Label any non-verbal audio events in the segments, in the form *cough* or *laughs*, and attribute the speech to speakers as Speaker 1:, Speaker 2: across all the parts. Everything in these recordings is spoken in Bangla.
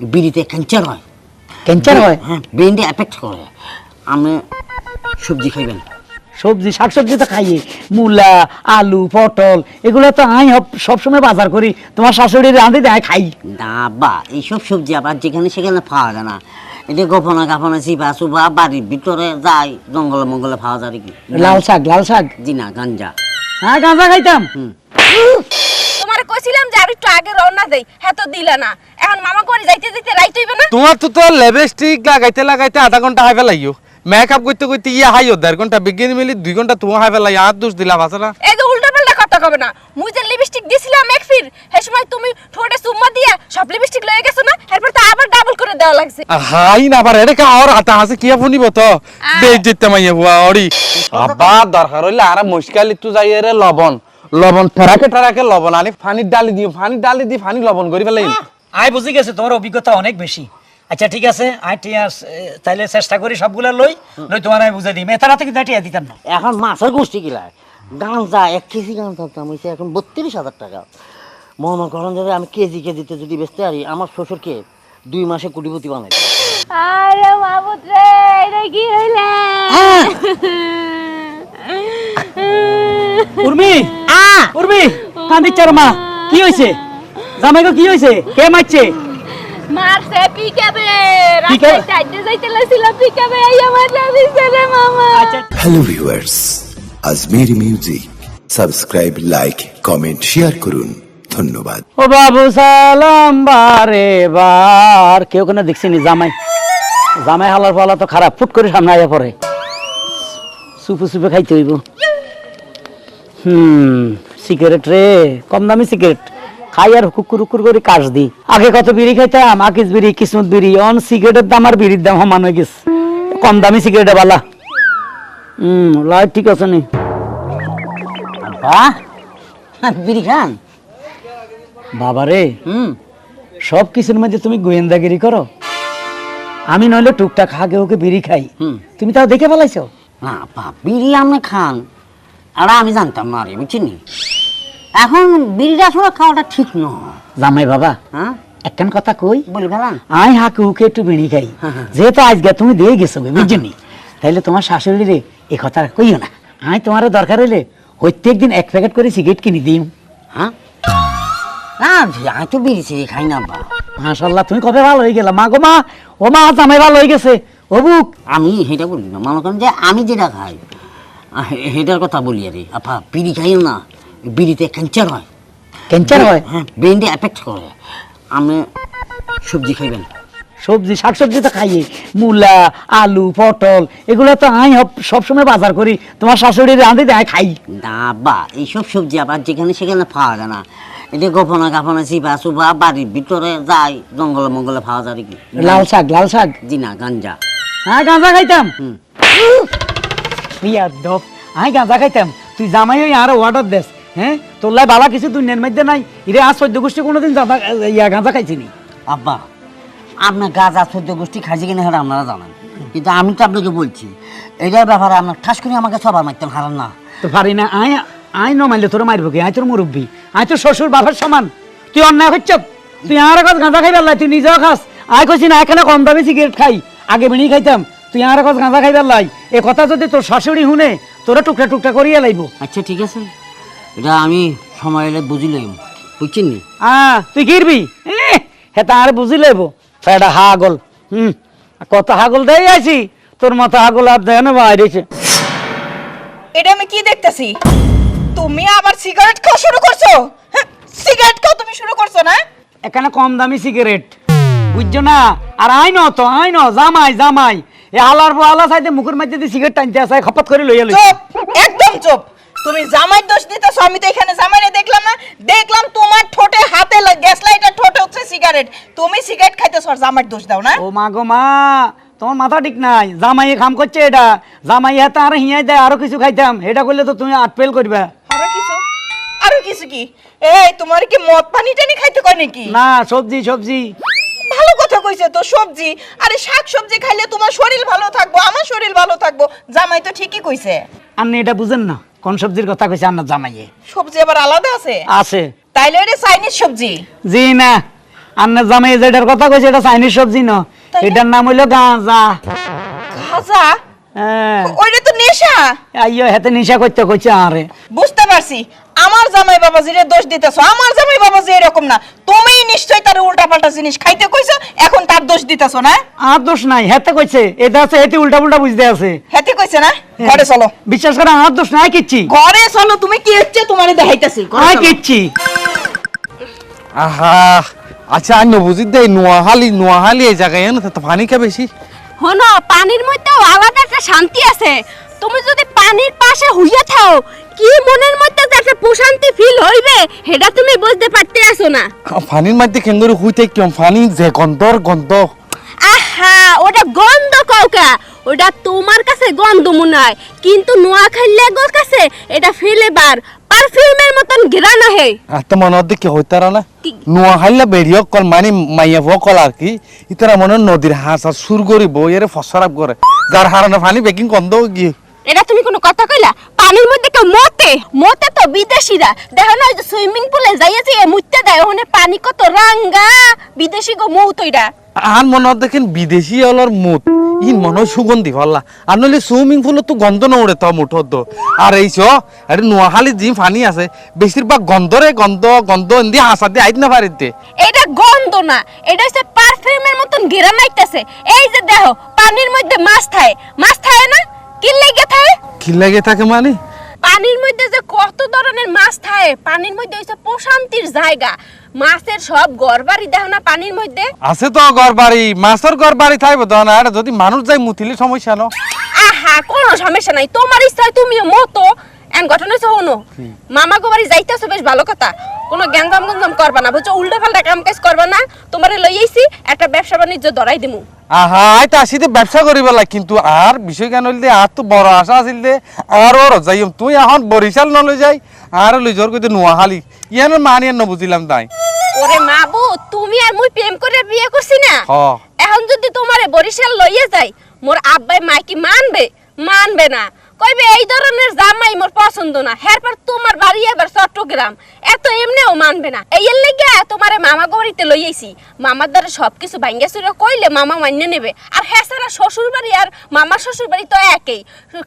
Speaker 1: বিড়িতে ক্যান্সার হয়।
Speaker 2: ক্যান্সার হয়?
Speaker 1: হ্যাঁ ব্রেনটা এফেক্ট করে। আপনি সবজি খাইবেন
Speaker 2: সবজি শাকসবজি তো খাইয়ে। মূলা আলু পটল এগুলো তো আই হব- সবসময় বাজার করি। তোমার শাশুড়ি রাঁধি দেয় খাই।
Speaker 1: না বা এইসব সবজি আবার যেখানে সেখানে পাওয়া যায় না। এটা গোপনে গাফনা চিপা চুপা বাড়ির ভিতরে যায় জঙ্গলে মঙ্গলে পাওয়া যায় কি
Speaker 2: লাল শাক লাল শাক।
Speaker 1: জি না গাঞ্জা।
Speaker 2: হ্যাঁ গাঁজা খাইতাম।
Speaker 3: তোমার কইছিলাম যে আর একটু আগে রওনা দেই। হ্যাঁ তো দিলা না। এখন মামা করে যাইতে যাইতে রাইত হইবে না?
Speaker 4: তোমার তো তো লিপস্টিক লাগাইতে লাগাইতে আধা ঘণ্টা হাই ফেলাইও মেকআপ করতে করতে ইয়ে হাইও দেড় ঘণ্টা বিজ্ঞানী মিলি দুই ঘণ্টা তোমার হাই ফেলাই আর দোষ দিলা ভাষা
Speaker 3: এই যে উল্টা পাল্টা কথা কবে না? মুই যে লিপস্টিক দিছিলাম এক ফির সেই সময় তুমি ঠোঁটে চুম্মা দিয়া সব লিপস্টিক লয়ে গেছো না? এরপর তো আবার ডাবল করে দেওয়া লাগছে।
Speaker 4: হাই না পারে এটা আর হাতা হাসে কিয়া ফুনিব তো? বে যেতে মাইয়া বুয়া অরি আবা দরকার হইলে আর মুশকিল একটু যাই রে লবণ। লবণ ঠেরাকে। ঠেরাকে লবণ আনি পানি ডালি দিও পানি ডালি দি পানি লবণ করি ফেলাই
Speaker 2: আই বুঝি গেছে তোমার অভিজ্ঞতা অনেক বেশি। আচ্ছা ঠিক আছে আই টিয়া তাইলে চেষ্টা করি সবগুলা লই লই তোমার আমি বুঝাই দিই মেথারা থেকে দাঁটিয়ে দিতাম না।
Speaker 1: এখন মাছের গোষ্ঠী কিলায় গাঞ্জা এক কেজি গাঞ্জার দাম হয়েছে এখন বত্রিশ হাজার টাকা। মনে করেন যদি আমি কেজি কেজিতে যদি বেচতে পারি আমার শ্বশুরকে দুই মাসে কোটিপতি বানাই।
Speaker 3: আরে মামুদ রে এটা কি হইলে?
Speaker 2: উর্মি! উর্মি! কান্দিচ্ছার মা। কি হয়েছে জামাইগো কি হয়েছে কে মারছে?
Speaker 3: মারছে পিকাবে
Speaker 2: পিকাবে?
Speaker 3: রাস্তায় যাইতে যাইতে পিকাবে এই আমার দিছে রে মামা।
Speaker 5: হ্যালো ভিউয়ার্স আজমের music. Subscribe like comment share করুন। ধন্যবাদ।
Speaker 2: ও বাবু সালাম বারে বার। কেউ কোনো দেখছি নি জামাই। জামাই হালার পালা তো খারাপ। ফুট করে সামনে আয়া পড়ে। সুপে সুপে খাইতে হইব। হুম সিগারেট রে কম দামি সিগারেট। খাই আর হুকুর হুকুর করে কাশ দি। আগে কত বিড়ি খাইতাম আকিস বিড়ি কিসমত বিড়ি অন সিগারেটের দাম আর বিড়ির দাম সমান হয়ে গেছে। কম দামি সিগারেট বালা। হুম লাইট ঠিক আছে নি।
Speaker 1: বাহ বিড়ি খান?
Speaker 2: বাবারে
Speaker 1: হুম
Speaker 2: সব কিছুর মধ্যে তুমি গোয়েন্দাগিরি করো? আমি নইলে টুকটাক হাগে ওকে বিড়ি খাই। তুমি তাও দেখে ফেলাইছো?
Speaker 1: না বিড়ি আপনি খান। আর আমি জানতাম না রে বুঝছেন এখন বিড়িটা আসলে খাওয়াটা ঠিক নয়।
Speaker 2: জামাই বাবা
Speaker 1: হ্যাঁ?
Speaker 2: একখান কথা কই?
Speaker 1: বলি
Speaker 2: আই হাকে একটু বিড়ি খাই।
Speaker 1: হ্যাঁ, হ্যাঁ।
Speaker 2: যেহেতু আজকে তুমি দিয়ে গেছো বুঝছনি তাইলে তোমার শাশুড়ি রে এ কথা কইও না। আই তোমার দরকার হইলে প্রত্যেক দিন এক প্যাকেট করে সিগারেট কিনে দিই
Speaker 1: হ্যাঁ? না আমি তো বিড়ি সিড়ি খাই না বা।
Speaker 2: মাশাল্লাহ তুমি কবে ভালো হয়ে গেলা? মা গো মা ও মা জামাই ভালো হয়ে গেছে। ও বুক
Speaker 1: আমি সেটা বলি না। মনে করেন যে আমি যেটা খাই সেটার কথা বলি আরে। আপা বিড়ি খাইও না বিড়িতে ক্যান্সার হয়।
Speaker 2: ক্যান্সার হয়?
Speaker 1: হ্যাঁ ব্রেনটা এফেক্ট করে। আপনি সবজি খাইবেন
Speaker 2: সবজি শাকসবজি তো খাইয়ে মূলা আলু পটল এগুলো তো আমি সবসময় বাজার করি। তোমার শাশুড়ি রাঁধি দেয় খাই।
Speaker 1: না বা এইসব সবজি আবার যেখানে সেখানে পাওয়া যায় না। এটা গোপনে গাপনে চিপা চুপা বাড়ির ভিতরে যায় জঙ্গলে মঙ্গলে পাওয়া যায় কি
Speaker 2: লাল শাক লাল শাক?
Speaker 1: জি না গাঞ্জা।
Speaker 2: হ্যাঁ গাঁজা খাইতাম। প্রিয়া আই গাঁজা খাইতাম। তুই জামাই ওই আর অর্ডার দেস হ্যাঁ? তোর লাই বালা কিছু দুনিয়ার মধ্যে নাই। ইরে আর চোদ্দ গোষ্ঠী কোনোদিন গাঁজা ইয়া গাঁজা খাইছি নি
Speaker 1: আব্বা আপনার গাঁজা চোদ্দ গোষ্ঠী খাইছে কিনা সেটা আপনারা জানেন। কিন্তু আমি তো আপনাকে বলছি এটার ব্যাপারে আপনার ঠাস করে আমাকে সবার মারতেন হারান না।
Speaker 2: তো পারি না আই আই ন মাইলে তোর মারবো কি? আই তোর মুরব্বী আই তোর শ্বশুর বাবার সমান। তুই অন্যায় হচ্ছ? তুই আর কাজ গাঁজা খাই পেলাই তুই নিজেও খাস। আই কইছি না এখানে কম দামি সিগারেট খাই। আগে বেড়ি খাইতাম তুই আর কাজ গাঁজা খাই লাই। এ কথা যদি তোর শাশুড়ি শুনে তোরা টুকরা টুকরা করিয়া লাইব।
Speaker 1: আচ্ছা ঠিক আছে। এটা আমি সময় এলে বুঝি লইম। বুঝছেন নি?
Speaker 2: আ তুই কিরবি হেতা আর বুঝি লইব। এটা হাগল। হুম কত হাগল দেই আছি তোর মতো হাগল আর দেয় না বাইরেছে
Speaker 6: এটা আমি কি দেখতেছি? তুমি আবার সিগারেট খাওয়া শুরু করছ? হ্যাঁ, সিগারেট খাওয়া তুমি শুরু করছ না?
Speaker 2: এখানে কম দামি সিগারেট। বুঝছ না? আর আই ন তো আই ন জামাই জামাই। এ আলার পর আলা সাইডে মুখের মধ্যে দিয়ে সিগারেট টানতে আসে খপত করে লইয়া লই
Speaker 6: চুপ একদম চুপ। তুমি জামাই দোষ দিতেছো আমি তো এখানে জামাইরে দেখলাম না। দেখলাম তোমার ঠোঁটে হাতে গ্যাস লাইটার ঠোঁটে হচ্ছে সিগারেট তুমি সিগারেট খাইতেছো আর জামাইর দোষ দাও না?
Speaker 2: ও মা গো মা তোমার মাথা ঠিক নাই। জামাই খাম করছে এটা। জামাই হাতে আর হিয়াই দেয় আরও কিছু খাইতাম। এটা করলে তো তুমি আট ফেল করবে।
Speaker 6: আরও কিছু? আরও কিছু কি? এই তোমার কি মদ পানি টানি খাইতে কয় নাকি?
Speaker 2: না সবজি সবজি।
Speaker 6: কইছে তো সবজি আরে শাক সবজি খাইলে তোমার শরীর ভালো থাকব আমার শরীর ভালো থাকব। জামাই তো ঠিকই কইছে।
Speaker 2: আপনি এটা বুঝেন না কোন সবজির কথা কইছে আপনার জামাইয়ে?
Speaker 6: সবজি আবার আলাদা আছে?
Speaker 2: আছে।
Speaker 6: তাইলে এটা চাইনিজ সবজি।
Speaker 2: জি না আন্না জামাই যেটার কথা কইছে এটা চাইনিজ সবজি না? এটার নাম হইল গাঁজা।
Speaker 6: খাজা
Speaker 2: হ্যাঁ।
Speaker 6: ওইটা তো নেশা?
Speaker 2: আইয়ো হেতে নিশা করতে কইছে আরে
Speaker 6: বুঝতে পারছি। আমার জামাই বাবাজিরে দোষ দিতেছো আমার জামাই বাবাজি এরকম না। তুমি নিশ্চয়ই তার উল্টা পাল্টা জিনিস খাইতে কইছো এখন তার দোষ দিতেছো না?
Speaker 2: আর দোষ নাই হেতে কইছে এটা আছে হেতে উল্টা পুল্টা বুঝতে আছে।
Speaker 6: হেতে কইছে না? ঘরে চলো।
Speaker 2: বিশ্বাস করে আমার দোষ নাই কিচ্ছি।
Speaker 6: ঘরে চলো তুমি কি হচ্ছে তোমারে দেখাইতেছি ঘরে চলো।
Speaker 2: কিচ্ছি।
Speaker 4: আহা আচ্ছা আর নবুজি দে নোয়াহালি নোয়াহালি এই জায়গায় না তো পানি কে বেশি।
Speaker 3: হনো পানির মধ্যেও আলাদা একটা শান্তি আছে। তুমি যদি পানির পাশে হইয়া থাও কি মনের মধ্যে একটা প্রশান্তি ফিল হইবে সেটা তুমি বুঝতে পারতে আসো না।
Speaker 4: পানির মধ্যে কেঙ্গরি হইতে কিম পানি যে গন্ধর গন্ধ।
Speaker 3: আহা ওটা গন্ধ কৌকা ওটা তোমার কাছে গন্ধ মনে হয় কিন্তু নোয়াখালী গোর কাছে এটা ফ্লেভার পারফিউমের মতন ঘেরানো হে।
Speaker 4: আর তো মনে হচ্ছে কি হইতার না?
Speaker 3: কি?
Speaker 4: নোয়াহাইলা বেরিয়ে কল মানে মাইয়া ভুয়া কল আর কি ইতারা মনে নদীর হাঁস আর সুর করি বই এর ফসরাপ করে। যার হারানো পানি বেকিং গন্ধ গিয়ে।
Speaker 3: এটা তুমি কোনো কথা কইলা? পানির মধ্যে কেউ মতে মতে তো বিদেশিরা। দেখো না যে সুইমিং পুলে যাইয়াছে মুইতে দেয় ওখানে পানি কত রাঙ্গা। বিদেশি গো মৌত ওইটা
Speaker 4: আর মনে দেখেন বিদেশি অলর মুত। ইন মনে সুগন্ধি হল্লা। আর নইলে সুইমিং পুলে তো গন্ধ নড়ে তো মুঠত তো। আর এই চ আরে নোয়াখালী যে পানি আছে। বেশিরভাগ গন্ধরে গন্ধ গন্ধ এন্দি হাসা দিয়ে আইত না পারিতে
Speaker 3: এটা গন্ধ না। এটা হচ্ছে পারফিউমের মতন ঘেরা নাইতেছে এই যে দেখো পানির মধ্যে মাছ থাকে মাছ থাকে না? কি লাগে থাকে?
Speaker 4: কি লাগে থাকে মানে?
Speaker 3: পানির মধ্যে যে কত ধরনের মাছ থাকে পানির মধ্যে হইছে প্রশান্তির জায়গা। মাছের সব গড়বাড়ি দেখো না পানির মধ্যে?
Speaker 4: আছে তো ঘর বাড়ি মাছের ঘর বাড়ি থাকবে না এটা যদি মানুষ যায় মুতিলে সমস্যা না।
Speaker 3: আহা কোনো সমস্যা নাই তোমার ইচ্ছা তুমিও মতো। এন ঘটনা হচ্ছে হনো। মামা গো বাড়ি যাইতেছো বেশ ভালো কথা। কোনো গ্যাঞ্জাম গঞ্জাম করবা না। বুঝছ? উল্টো পাল্টা কাম কাজ করবা না। তোমারে লইয়েছি একটা ব্যবসা বাণিজ্য ধরাই দিমু।
Speaker 4: আহা আই তো আসিতে ব্যবসা করি বেলা কিন্তু আর বিষয় কেন হইলে আর তো বড় আশা আছিল দে। আর ওর যাই তুই এখন বরিশাল নলৈ যাই আর লই জোর কইতে নোয়াহালি ইয়ান মানিয়ে ন বুঝিলাম তাই।
Speaker 3: ওরে মাবু তুমি আর মুই প্রেম করে বিয়ে করছি না? এখন যদি তোমারে বরিশাল লইয়ে যাই মোর আব্বাই মাইকি মানবে? মানবে না। কইবে এই ধরনের জামাই মোর পছন্দ না। এরপর তোমার বাড়ি এবার চট্টগ্রাম। এত এমনিও মানবে না। এই এর লেগে তোমারে মামা গড়িতে লইয়েছি মামার দ্বারা সবকিছু ভাঙ্গা চুরে কইলে মামা মান্য নেবে। আর হ্যাঁ সারা শ্বশুর বাড়ি আর মামার শ্বশুর বাড়ি তো একই।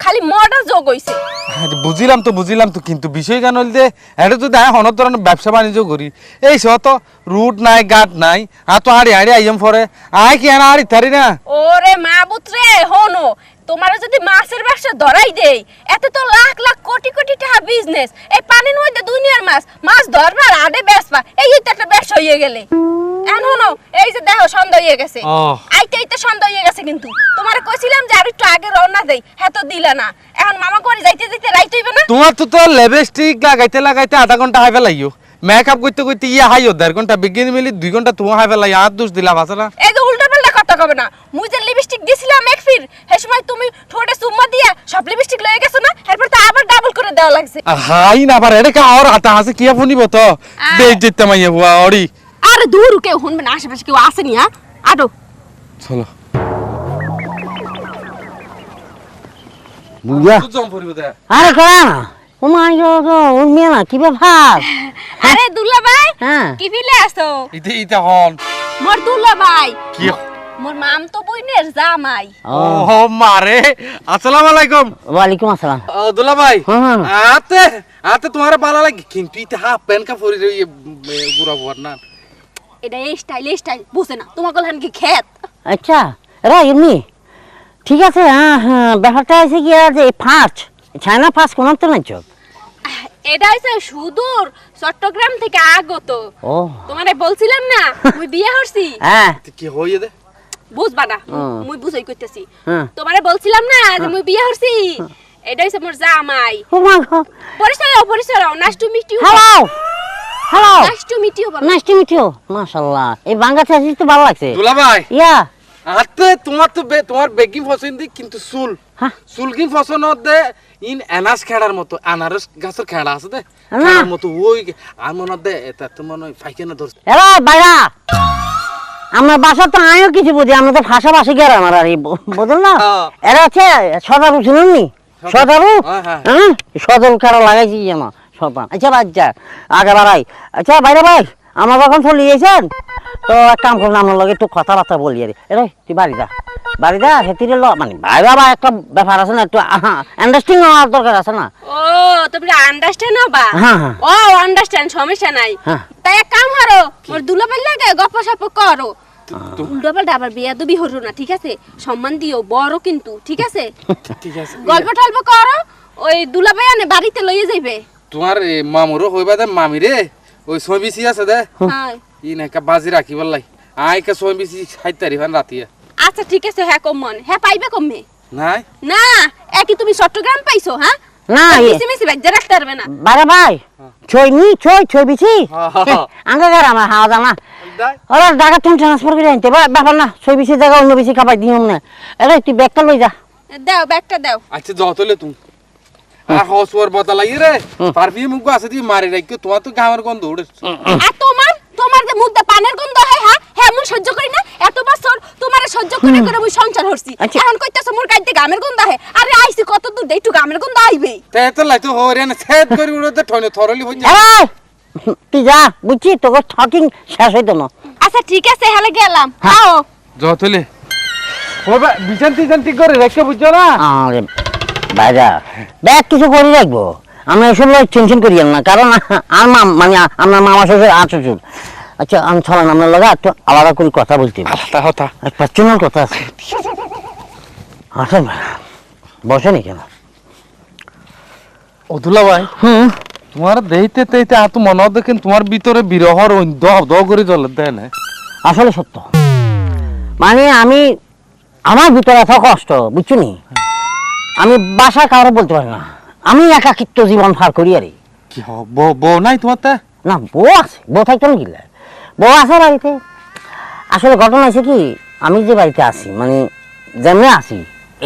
Speaker 3: খালি মডা যোগ হইছে।
Speaker 4: হ্যাঁ, বুঝিলাম তো বুঝিলাম তো কিন্তু বিষয় কেন হইলে এটা যদি হনত ধরনের ব্যবসা বাণিজ্য করি এই সহ তো রুট নাই গাট নাই আর তো হাড়ি হাড়ি আইম পরে আয় কি আনা হাড়ি থারি না?
Speaker 3: ওরে মা বুতরে হনো তোমার যদি মাছের ব্যবসা ধরাই দেই এতে তো লাখ লাখ কোটি কোটি টাকা বিজনেস এই পানির মধ্যে দুনিয়ার মাছ মাছ ধরবা আর আডে বেচবা এই তো একটা ব্যবসা হয়ে গেলে। এখন এই যে দেখো সন্ধ্যা হয়ে গেছে। আইতে আইতে সন্ধ্যা হয়ে গেছে কিন্তু। তোমার কইছিলাম যে আর একটু আগে রওনা দেই হ্যাঁ তো দিলা না। এখন মামা করে যাইতে যাইতে রাইতে হইবে না?
Speaker 4: তোমার তো তো লিপস্টিক লাগাইতে লাগাইতে আধা ঘণ্টা হাই ফেলাইও মেকআপ করতে করতে ইয়ে হাইও দেড় ঘণ্টা বিজ্ঞান মিলি দুই ঘণ্টা তোমার হাই ফেলাই আর দোষ দিলা ভাষা
Speaker 3: এই কথা কবে না। মুই যে লিপস্টিক দিছিলাম এক ফির সে সময় তুমি ঠোঁটে চুম্মা দিয়া সব লিপস্টিক লয়ে গেছো না এরপর তো আবার ডাবল করে দেওয়া লাগছে।
Speaker 4: হাই না পারে এটা কা আর হাতা হাসে কি ফুনিব তো? বেজ যেতে মাইয়া বুয়া অরি
Speaker 3: আরে দূর কেউ শুনবে না আশেপাশে কেউ আসেনি হ্যাঁ আটো
Speaker 4: চলো।
Speaker 1: বুঝা
Speaker 4: জম পড়িব দে।
Speaker 1: আরে করা না ও মা ওর মেয়ে না কি ব্যাপার?
Speaker 3: আরে দুলা ভাই
Speaker 1: হ্যাঁ।
Speaker 3: কি ফিলে আসো?
Speaker 4: ইতে ইতে হন।
Speaker 3: মোর দুলা ভাই।
Speaker 4: কি
Speaker 3: মোর মাম তো বইনের জামাই।
Speaker 1: ও।
Speaker 4: ও মারে। আসসালামু আলাইকুম।
Speaker 1: ওয়ালাইকুম আসসালাম।
Speaker 4: ও দুলা ভাই।
Speaker 1: হ্যাঁ, হ্যাঁ।
Speaker 4: আতে আতে তোমার ভালো লাগে। কিন্তু ইতে হাফ প্যান্ট কা পরি রই গুড়া বুয়ার না।
Speaker 3: এটা এই স্টাইল এই স্টাইল বুঝে না তোমার গলান কি খেত
Speaker 1: আচ্ছা রা এমনি। ঠিক আছে হ্যাঁ হ্যাঁ ব্যাপারটা আছে কি যে ফার্স্ট চায়না ফার্স্ট কোন তো নাই চোখ
Speaker 3: এটা হইছে সুদূর চট্টগ্রাম থেকে আগত।
Speaker 1: ও।
Speaker 3: তোমারে বলছিলাম না *laughs* মুই বিয়ে হরছি
Speaker 1: হ্যাঁ।
Speaker 4: কি হইয়ে দে?
Speaker 3: বুঝবা না। মুই বুঝাই কইতেছি।
Speaker 1: হ্যাঁ।
Speaker 3: তোমারে বলছিলাম না যে মুই বিয়ে হরছি। এটা হইছে মোর জামাই। পরিচয় পরিচয় nice to meet you
Speaker 1: hello. Hello.
Speaker 3: to meet you বলো।
Speaker 1: নাইস টু মিট ইউ মাশাআল্লাহ। এই বাঙ্গা চাষি তো ভালো লাগছে।
Speaker 4: দুলা ভাই
Speaker 1: ইয়া।
Speaker 4: আতে তোমার তো তোমার বেগিং পছন্দ কিন্তু চুল।
Speaker 1: হ্যাঁ।
Speaker 4: চুল কি পছন্দ দে? ইন এনাস খেড়ার মতো। আনারস গাছের খেড়া আছে দে। খেড়ার মতো ওই আর মনে দে এটা তো মনে হয় ফাইখানা ধরছে।
Speaker 1: এরা বাইরা। আমার বাসা তো আমিও কিছু বুঝি আমরা তো ভাষা ভাষী কে আমার আর এই ব- বুঝল না। এরা হচ্ছে সদারু শুনুননি? সদারু
Speaker 4: হ্যাঁ, হ্যাঁ।
Speaker 1: হ্যাঁ? সদর খেলা লাগাইছি আমার সদা আচ্ছা বাচ্চা আগে বাড়াই। আচ্ছা বাইরে ভাই আমার যখন চলে গেছেন? তো এক কাম করলাম আমার লগে একটু কথাবার্তা বলি আরে। এরে তুই বাড়ি যা। বাড়ি যা হেতিরে ল। মানে ভাই বাবা একটা ব্যাপার আছে না একটু আন্ডারস্ট্যান্ডিং হওয়ার দরকার আছে না।
Speaker 3: ও তুমি আন্ডারস্ট্যান্ড হবা?
Speaker 1: হ্যাঁ, হ্যাঁ।
Speaker 3: ও আন্ডারস্ট্যান্ড সমস্যা নাই।
Speaker 1: হ্যাঁ।
Speaker 3: তাই এক কাম করো মোর দুলাবের লাগে গপ্প সপ্প করো। উল্টোপাল্টা আবার বিয়া দুবি হরো না ঠিক আছে? সম্মান দিও বড় কিন্তু ঠিক আছে? *laughs*
Speaker 4: ঠিক আছে।
Speaker 3: গল্প টল্প করো ওই দুলাভাই আনে বাড়িতে লইয়ে যাইবে।
Speaker 4: তোমার মামুরও হইবা দে মামি রে। ওই আছে দে।
Speaker 3: হ্যাঁ।
Speaker 4: ই বাজি রাখি বললাই আইকা ছবিসি সাইত তারিখ রাতিয়া।
Speaker 3: আচ্ছা ঠিক আছে হ্যাঁ কমন হ্যাঁ পাইবে কমে
Speaker 4: নাই।
Speaker 3: না একই তুমি চট্টগ্রাম পাইছো হ্যাঁ?
Speaker 1: না এ-
Speaker 3: মিশি মিশি রাখতে পারবে না।
Speaker 1: বারে ভাই ছই নি ছই ছই বিছি।
Speaker 4: হ্যাঁ। *laughs*
Speaker 1: আঙ্গা গার আমার হাওয়া জানা। ওরা ঢাকা তুমি ট্রান্সফার করে আনতে বা- ব্যাপার না ছই বিছি জায়গা অন্য বেশি খাবার দিও না এরে তুই ব্যাগটা লই যা।
Speaker 3: দাও ব্যাগটা দাও।
Speaker 4: আচ্ছা যাও যতলে তুমি। আর হসওয়ার বতা লাগি রে পারফিউম মুখ আছে দিয়ে মারি রাখি তোমার তো গামের গন্ধ উড়ে
Speaker 3: আর তোমার তোমার যে মুদ্দা পানের গন্ধ হয় হ্যাঁ হ্যাঁ মুই সহ্য করি না এত বছর সহ্য করে মুই সংসার হরছি
Speaker 1: আচ্ছা।
Speaker 3: এখন কইতাছো মোর গাইতে গামের গন্ধ হয় আরে আইছি কত দূর দেই একটু গামের গন্ধ আইবে
Speaker 4: তে তো লাইতো হরে না সেট করি উড়ে তো ঠনে থরলি হই
Speaker 1: এই, তুই যা বুঝছি তোকে ঠকিং শেষ হইতো না।
Speaker 3: আচ্ছা ঠিক আছে হ্যালে গেলাম।
Speaker 1: হ্যাঁ।
Speaker 3: আও।
Speaker 4: যতলে। করে রেখে বুঝছ না?
Speaker 1: আরে ভাইরা ব্যাগ কিছু করে রাখব। আমরা এসব টেনশন করি না কারণ আমার মানে আপনার মামা শ্বশুর আর শ্বশুর। আচ্ছা আমি চলেন আপনার লগে একটু আলাদা করে কথা বলতে হবে।
Speaker 4: আলাদা
Speaker 1: পার্সোনাল কথা আছে। আসেন বসেন কেন
Speaker 4: অদুলা ভাই
Speaker 1: হুম।
Speaker 4: তোমার দেইতে তেইতে আর তো মনে দেখেন তোমার ভিতরে বিরহর দ দ করে জ্বলে দেয় না।
Speaker 1: আসলে সত্য। মানে আমি আমার ভিতরে এত কষ্ট বুঝছ নি? আমি বাসা কারও বলতে পারি না। আমি একাকিত্ব জীবন পার করি আরে।
Speaker 4: কি হ বউ নাই তোমার তা?
Speaker 1: না বউ আছে বউ থাকতো না কিলা বউ আছে বাড়িতে? আসলে ঘটনা আছে কি আমি যে বাড়িতে আছি মানে যেমনি আছি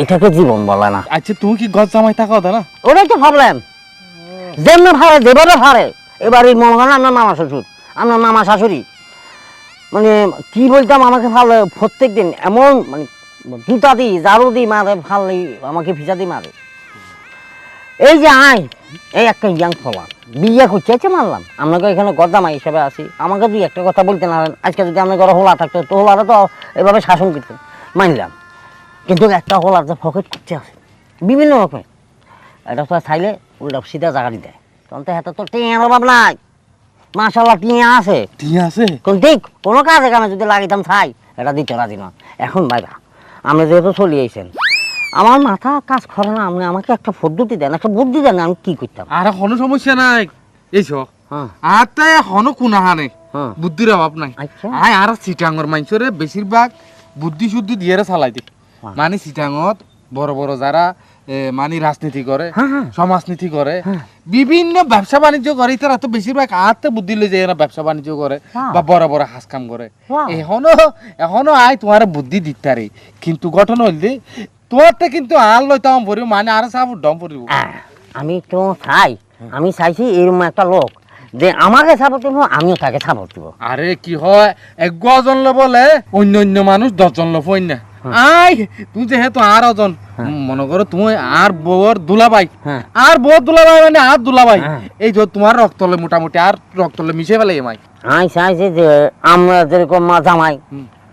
Speaker 1: এটাকে জীবন বলে না।
Speaker 4: আচ্ছা তুমি কি গছ জামাই থাকো না?
Speaker 1: ওটাই তো প্রবলেম যেমনি ভাড়ে যেভাবে ভাড়ে এবারে মনে করেন আপনার মামা শ্বশুর আপনার মামা শাশুড়ি। মানে কি বলতাম আমাকে ভালো প্রত্যেক দিন এমন মানে জুতা দিই ঝাড়ু দিই মারে ভালো আমাকে ভিজা দিই মারে। এই যে আই এই একটা ইয়াং ফলা বিয়ে করছে আছে মানলাম। আপনাকে এখানে গদামা হিসাবে আছি। আমাকে দুই একটা কথা বলতে না আজকে যদি আপনার ঘরে হোলা থাকতো তো হোলাটা তো এভাবে শাসন করতেন। মানলাম। কিন্তু একটা হোলার যে ফকেট করছে আছে বিভিন্ন রকম এটা তো চাইলে উল্টা সিধা জায়গা দিতে তখন তো হাতে তো টিয়ার অভাব নাই। মাশাল্লাহ টিয়া আছে।
Speaker 4: ঠিক আছে?
Speaker 1: কোন ঠিক কোনো কাজে কামে যদি লাগিতাম ছাই। এটা দিতে রাজি না এখন বাইরা আপনি যেহেতু চলে আইছেন আমার মাথা কাজ করে না আপনি আমাকে একটা পদ্ধতি দেন একটা বুদ্ধি দেন আমি কি করতাম?
Speaker 4: আর কোনো সমস্যা নাই।
Speaker 1: হ্যাঁ।
Speaker 4: আর তাই হনো কুনা হানে।
Speaker 1: হ্যাঁ।
Speaker 4: বুদ্ধির অভাব নাই।
Speaker 1: আচ্ছা।
Speaker 4: আয় আর সিটাঙ্গর মানুষরে বেশিরভাগ বুদ্ধি শুদ্ধি দিয়ে চালাই দি মানে সিটাঙ্গত বড় বড় যারা মানে রাজনীতি করে
Speaker 1: হ্যাঁ, হ্যাঁ।
Speaker 4: সমাজনীতি করে বিভিন্ন ব্যবসা বাণিজ্য করে তারা তো বেশিরভাগ আতে বুদ্ধি লই যায় এরা ব্যবসা বাণিজ্য করে বা বড় বড় হাস কাম করে এখনও এখনও আয় তোমার বুদ্ধি দিতারে কিন্তু গঠন হইলে তোরতে কিন্তু আর লইতাম পড়িব মানে আর সাপ ডম পড়িব।
Speaker 1: আমি তো চাই আমি চাইছি এরকম একটা লোক যে আমাকে সাপোর্ট দিব আমিও তাকে সাপোর্ট দিব।
Speaker 4: আরে কি হয় একজন লো বলে অন্য অন্য মানুষ দশজন লো ফইন না। আই তুই যেহেতু আর ওজন মনে করো তুমি আর বউর দুলাভাই।
Speaker 1: হ্যাঁ।
Speaker 4: আর বউর দুলাভাই মানে আর দুলাভাই।
Speaker 1: হ্যাঁ।
Speaker 4: এই যে তোমার রক্তলে মোটামুটি আর রক্তলে মিশে ফেলে এমাই
Speaker 1: আমি চাইছি যে আমরা যেরকম মা জামাই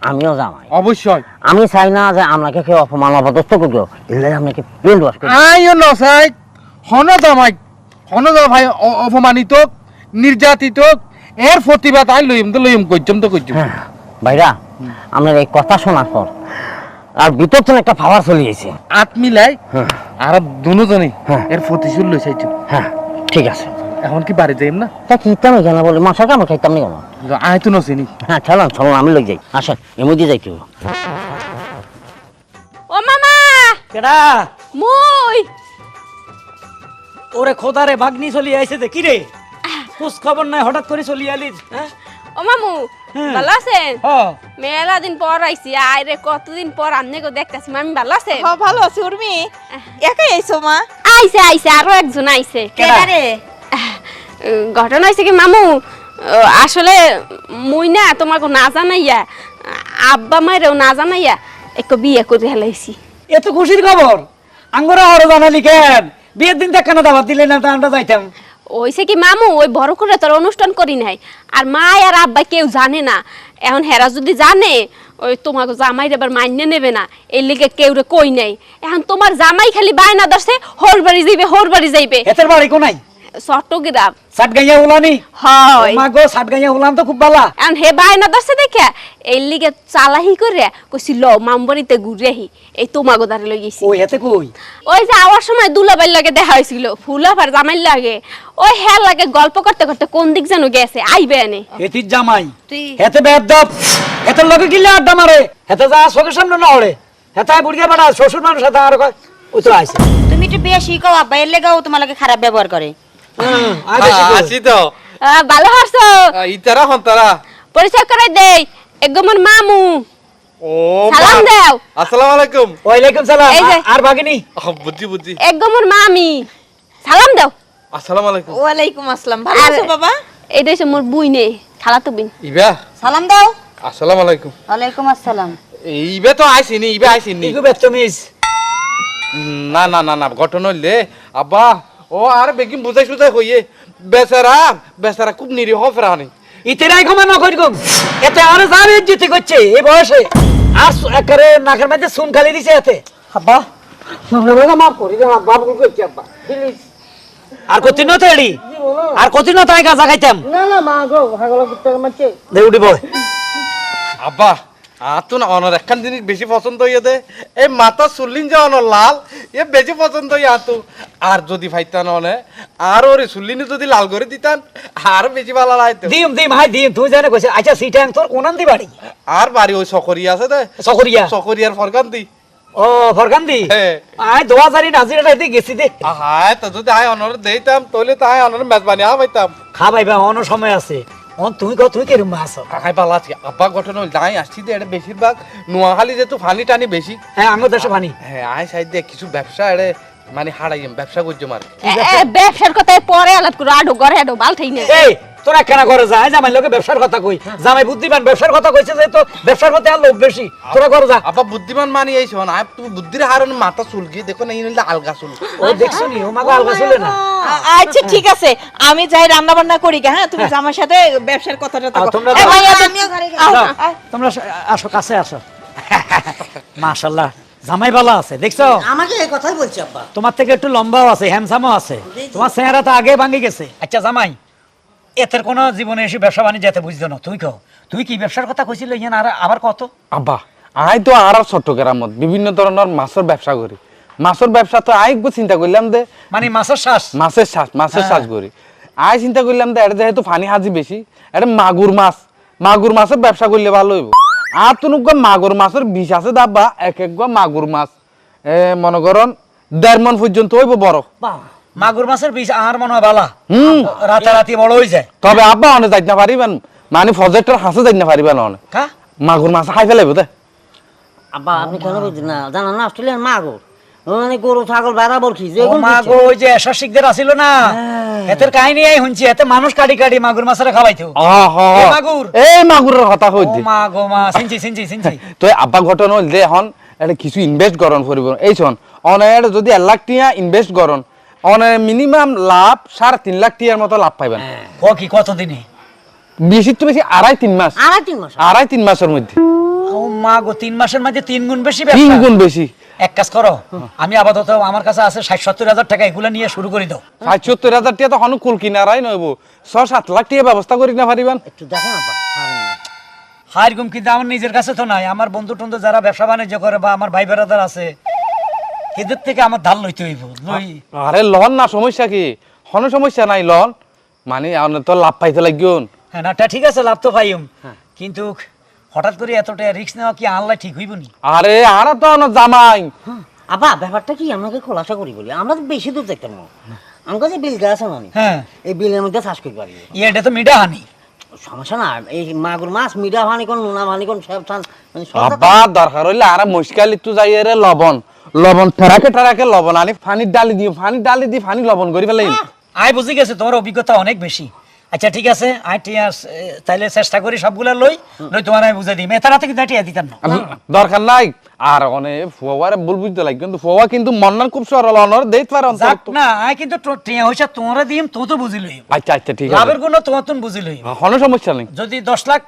Speaker 1: আমিও জামাই।
Speaker 4: অবশ্যই।
Speaker 1: আমি চাই না যে আপনাকে কেউ অপমান অপদস্থ করব এলে আপনাকে ওয়াশ
Speaker 4: আইও নসাই হন জামাই হন ভাই অপমানিত নির্যাতিত এর প্রতিবাদ আই লইম তো লইম কইজম তো কইজম
Speaker 1: হ্যাঁ ভাইরা আপনার এই কথা শোনার পর আর ভিতর থেকে একটা পাওয়ার চলে গেছে
Speaker 4: আত মিলাই
Speaker 1: হ্যাঁ।
Speaker 4: আর দুজনেই
Speaker 1: হ্যাঁ।
Speaker 4: এর প্রতিশোধ লই চাইছো
Speaker 1: হ্যাঁ ঠিক আছে।
Speaker 4: এখন কি বাড়ি যাইম না?
Speaker 1: তা কিতাম কেন বলে? মশা কামড় খাইতাম না কেন?
Speaker 4: আয় তো নসিনি।
Speaker 1: হ্যাঁ চলুন চলুন আমি লোক যাই। আসেন এমনি যাই কেউ
Speaker 3: ও মামা!
Speaker 2: কেডা?
Speaker 3: মুই!
Speaker 2: ওরে খোদারে ভাগ্নি চলি আইছে দে কি রে? খোঁজ খবর নাই হঠাৎ করে চলি আলি হ্যাঁ?
Speaker 3: ও মামু
Speaker 2: হ্যাঁ।
Speaker 3: ভালো আছেন? মেলা দিন পর আইছি আয় রে কতদিন পর আমনে গো দেখতাছি মামি ভালো আছে
Speaker 6: হ ভালো আছি উর্মি। একাই আইছো মা?
Speaker 3: আইছে আইছে আরও একজন আইছে।
Speaker 2: কেডা?
Speaker 6: রে?
Speaker 3: ঘটনা হয়েছে কি মামু? আসলে মুই না তোমাকে না জানাইয়া আব্বা মায়েরও না জানাইয়া একটু বিয়ে করে হেলাইছি।
Speaker 2: এত খুশির খবর? আঙ্গরা আরও জানালি কেন? বিয়ের দিন দেখ কেন দাবাত দিলে না আমরা যাইতাম।
Speaker 3: ওইসে কি মামু? ওই বড় করে তোর অনুষ্ঠান করি নাই। আর মা আর আব্বা কেউ জানে না। এখন হেরা যদি জানে ওই তোমাকে জামাই এবার মান্য নেবে না। এই লিগে কেউ রে কই নাই। এখন তোমার জামাই খালি বায়না দর্শে হোর বাড়ি যাইবে হোর বাড়ি যাইবে।
Speaker 2: এতের বাড়ি কোনাই
Speaker 3: চট্টগ্রাম।
Speaker 2: সাতগাইয়া উলানি
Speaker 3: হয়।
Speaker 2: মা গো সাতগাইয়া উলান তো খুব বালা।
Speaker 3: এখন হে বায়না দর্শে দেখে এই লিগে চালাহি করে কইছি ল মামবাড়িতে ঘুরে আহি এই তোমাকে দাঁড়ে লই গেছি।
Speaker 2: ওই এতে কই?
Speaker 3: ওই যে আওয়ার সময় দুলাবাইর লাগে দেখা হয়েছিল ফুলাফার জামাইর লাগে। ওই হ্যাঁ লাগে গল্প করতে করতে কোন দিক যেন গেছে আইবে এনে।
Speaker 2: এতির জামাই হেতে বেদব হেতে লগে গিলে আড্ডা মারে। হেতে যা চোখের সামনে না ওড়ে। হেতে বুড়িয়া বেড়া শ্বশুর মানুষ হেতে আর কয় ওই তো আইছে।
Speaker 7: তুমি একটু বেশি কও আব্বা এর লেগাও তোমার লাগে খারাপ ব্যবহার করে।
Speaker 4: আসি তো।
Speaker 3: ভালো হারছো
Speaker 4: ইতারা হন্তারা
Speaker 3: পরিচয় করে দেই একগমন মামু।
Speaker 4: ও
Speaker 3: সালাম দাও।
Speaker 4: আসসালামু আলাইকুম।
Speaker 2: সালাম। আর
Speaker 3: মামি। সালাম দাও।
Speaker 4: আসসালামু আলাইকুম।
Speaker 6: ওয়ালাইকুম আসসালাম। ভালো আছো বাবা?
Speaker 3: এইটা হচ্ছে মোর বুই নে খালা তো বিন
Speaker 4: ইবা।
Speaker 7: সালাম দাও।
Speaker 4: আসসালামু আলাইকুম।
Speaker 7: ওয়ালাইকুম আসসালাম।
Speaker 4: ইবে তো আইসিনি ইবে আইসিনি।
Speaker 2: ইগু বেতমিজ
Speaker 4: না না না না ঘটনা হইলে। আব্বা ও আর বেগিন বুঝাই সুঝাই হইয়ে। বেচারা বেচারা খুব নিরীহ প্রাণী
Speaker 2: ইতেরাই ক্ষমা না করিকম এতে আর যার ইজ্জতি করছে এই বয়সে। আর একেবারে নাকের মধ্যে সুন খালি দিছে এতে। আব্বা মাফ করি আব্বা ভুল করছি আব্বা। আর কতি না তেড়ি আর কতি না তাই গাঁজা খাইতাম?
Speaker 1: না না মা গো হাগলা কুত্তা মারছে
Speaker 2: দে উঠি বয়
Speaker 4: আব্বা আর তো না অনর একখান জিনিস বেশি পছন্দ হইয়ে দে। এই মাথা চুল্লিন যে অনর লাল এ বেশি পছন্দ আর যদি ভাইতান অনে আর ওরে চুল্লিনি যদি লাল করে দিতান আর বেশি ভালো লাগতো
Speaker 2: দিম দিম হাই দিম তুই জানে কইছে আচ্ছা সিটাং তোর কোনান দি বাড়ি?
Speaker 4: আর বাড়ি ওই সকরি আছে দে।
Speaker 2: সকরিয়া
Speaker 4: সকরিয়ার ফরকান্তি
Speaker 2: ও ফরকান্দি
Speaker 4: হ্যাঁ।
Speaker 2: নাজিরা দি গেছি দে।
Speaker 4: হায় তো যদি আয় অনর দেইতাম তাহলে তাই অনর মেজবানি আ পাইতাম।
Speaker 2: খা ভাইবা অন্য সময় আছে। তুই কো তুই কেরম মাছ
Speaker 4: কাকাই পালা আছে। আব্বা ঘটনা হইল যাই আসছি দে এটা বেশিরভাগ নোয়াখালী যেহেতু ফানি টানি বেশি।
Speaker 2: হ্যাঁ আমার দেশে ফানি।
Speaker 4: হ্যাঁ আয় সাইড দিয়ে কিছু ব্যবসা এড়ে মানে হারাইম ব্যবসা করছ মার
Speaker 3: ব্যবসার কথা পরে আলাপ করো আডো ঘরে আডো বাল ঠাই নেই
Speaker 2: এই তোরা কেন করে যায় জামাই লোকে ব্যবসার কথা কই। জামাই বুদ্ধিমান ব্যবসার কথা কইছে যে তো ব্যবসার প্রতি আর লোভ বেশি। তোরা করে যা।
Speaker 4: আব্বা বুদ্ধিমান মানি এই শোন আয় তুমি বুদ্ধির হারণ মাথা চুলকি দেখো না এই নিলে আলগা চুল।
Speaker 2: ও দেখছ নি? ও মাগো আলগা ছিল না।
Speaker 6: আচ্ছা ঠিক আছে। আমি যাই রান্না বান্না করি হ্যাঁ? তুমি জামার সাথে ব্যবসার কথাটা তো
Speaker 2: তোমরা
Speaker 7: আমিও ঘরে
Speaker 6: আয়।
Speaker 2: তোমরা আসো কাছে আসো। মাশাল্লাহ জামাই বালা আছে দেখছ?
Speaker 1: আমাকে এই কথাই বলছি আব্বা।
Speaker 2: তোমার থেকে একটু লম্বাও আছে হ্যামসামও আছে। তোমার চেহারা তো আগে ভাঙি গেছে। আচ্ছা জামাই এতের কোনো জীবনে এসে ব্যবসা বাণিজ্য এতে বুঝতো না। তুই কো? তুই কি ব্যবসার কথা কইছিল ইয়ান আর আবার কত?
Speaker 4: আব্বা আয় তো আর চট্টগ্রামত বিভিন্ন ধরনের মাছের ব্যবসা করি। মাছের ব্যবসা তো একবার চিন্তা করলাম দে
Speaker 2: মানে মাছের শ্বাস?
Speaker 4: মাছের শ্বাস মাছের শ্বাস করি। আয় চিন্তা করলাম দে এটা যেহেতু ফানি হাজি বেশি এটা মাগুর মাছ। মাগুর মাছের ব্যবসা করলে ভালো হইব। আর তো নুকা মাগুর মাছের বিষ আছে দাব্বা এক এক মাগুর মাছ। এ মনে করন দেড় মন পর্যন্ত হইব বড়।
Speaker 2: মাগুর মাছের বিষ আর মনে হয় বালা।
Speaker 4: হুম।
Speaker 2: রাতারাতি বড় হয়ে যায়।
Speaker 4: তবে আব্বা অনেক যাইতে না পারিবেন? মানে প্রজেক্টের হাসে যাইতে না পারিবেন অনেক
Speaker 2: কা?
Speaker 4: মাগুর মাছ খাই ফেলাইব দে।
Speaker 1: আব্বা আপনি কেন বুঝছেন না জানেন না অস্ট্রেলিয়ান মা গো মানে গরু ছাগল বেড়া বলছি যে
Speaker 2: ও মা ওই যে এশাসিকদের আসিল না? এতের কাহিনী আই শুনছি এতে মানুষ কাটি কাটি মাগুর মাছের খাওয়াইতো। এই মাগুর।
Speaker 4: এই মাগুরের কথা
Speaker 2: ও
Speaker 4: কইছি
Speaker 2: মা সিনছি সিনছি সিনছি *laughs*
Speaker 4: তো আব্বা ঘটনা হল যে এখন এটা কিছু ইনভেস্ট করন করিব। এই শোন অনেক যদি এক লাখ টিয়া ইনভেস্ট করন অনেক মিনিমাম লাভ সাড়ে তিন লাখ টিয়ার মতো লাভ পাইবেন।
Speaker 2: ক কি কত দিনে
Speaker 4: বেশি তো বেশি আড়াই তিন মাস।
Speaker 1: আড়াই তিন মাস।
Speaker 4: আড়াই তিন মাসের মধ্যে।
Speaker 2: ও মা গো তিন মাসের মাঝে তিন গুণ বেশি
Speaker 4: তিন গুণ বেশি।
Speaker 2: এক কাজ করো আমি আপাতত আমার কাছে আছে ষাট সত্তর হাজার টাকা এগুলো নিয়ে শুরু করে দাও।
Speaker 4: ষাট সত্তর হাজার তখন কুল কিনারাই নইব। ছ সাত লাখ টিয়া ব্যবস্থা করি না পারিবেন।
Speaker 1: একটু দেখেন
Speaker 2: কিন্তু আমার নিজের কাছে তো নাই। আমার বন্ধু টন্ধু যারা ব্যবসা বাণিজ্য করে বা আমার ভাই বেড়াদার আছে এদের থেকে আমার ধার লইতে হইব লই।
Speaker 4: আরে লন না সমস্যা কি? কোনো সমস্যা নাই লন। মানে তো লাভ পাইতে লাগিন
Speaker 2: হ্যাঁ না ঠিক আছে লাভ তো পাইম। কিন্তু হঠাৎ করে এতটা রিস্ক নেওয়া কি আনলাই ঠিক হইব নি?
Speaker 4: আরে আর তো অনেক জামাই।
Speaker 1: আব্বা ব্যাপারটা কি? আমাকে খোলাসা করি বলি। আমরা তো বেশি দূর দেখতাম না। আমাকে যে বিলটা আছে না
Speaker 2: হ্যাঁ।
Speaker 1: এই বিলের মধ্যে চাষ করতে পারি।
Speaker 2: এটা তো মিডা হানি।
Speaker 1: সমস্যা না। এই মাগুর মাছ মিঠা ভানি কোন নোনা ভানি কোন সব চান মানে সব
Speaker 4: আব্বা দরকার হইলে আর মুশকিল একটু যাই রে লবণ। লবণ ঠেরাকে ঠেরাকে লবণ। আনি পানির ডালি দিও ডালি দি পানি লবণ করি ফেলাই
Speaker 2: আয় বুঝি গেছে তোমার অভিজ্ঞতা অনেক বেশি। আচ্ছা ঠিক আছে আই টিয়া তাইলে চেষ্টা করি সবগুলা লই লই তোমার আমি বুঝাই দিই। দাঁটিয়ে দিতাম না।
Speaker 4: দরকার নাই। আর অনে ফুয়ারে ভুল বুঝতে লাগে কিন্তু ফুয়া কিন্তু মন্নার খুব সরল অনর পারে
Speaker 2: যাক না আই কিন্তু টিয়া হইছে তোমরা দিম তো তো বুঝিলই
Speaker 4: আচ্ছা আচ্ছা ঠিক আছে।
Speaker 2: লাভের গুণ তোমার তুমি বুঝিলই
Speaker 4: কোনো সমস্যা নেই।
Speaker 2: যদি দশ লাখ